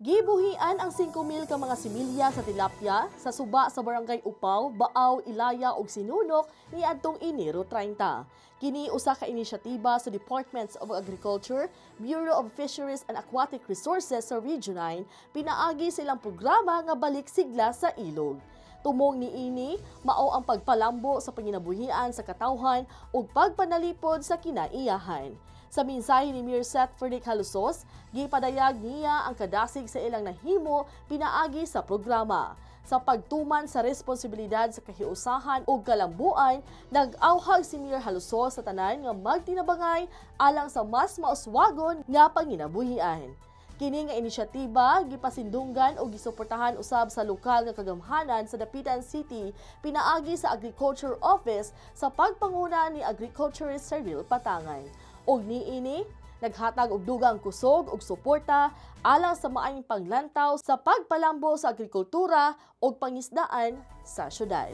Gibuhian ang 5,000 ka mga similya sa tilapia sa suba sa barangay Upaw, Baaw, Ilaya ug Sinulok ni adtong Enero 30. Kini usa ka inisyatiba sa Departments of Agriculture, Bureau of Fisheries and Aquatic Resources sa Region 9 pinaagi sa ilang programa nga balik sigla sa ilog. Tumong ni ini, mao ang pagpalambo sa panginabuhian sa katawhan ug pagpanalipod sa kinaiyahan. Sa mensahe ni Mayor Seth Frederick Halusos, gipadayag niya ang kadasig sa ilang nahimo pinaagi sa programa. Sa pagtuman sa responsibilidad sa kahiusahan ug kalambuan, nag-awhag si Mayor Halusos sa tanan nga magtinabangay alang sa mas mauswagon nga panginabuhian. Kini nga inisyatiba gipasindunggan o gisuportahan usab sa lokal nga kagamhanan sa Dapitan City pinaagi sa Agriculture Office sa pagpanguna ni Agriculturist Servil Patangay. Og niini naghatag og dugang kusog ug suporta alang sa maayong panglantaw sa pagpalambo sa agrikultura ug pangisdaan sa syudad.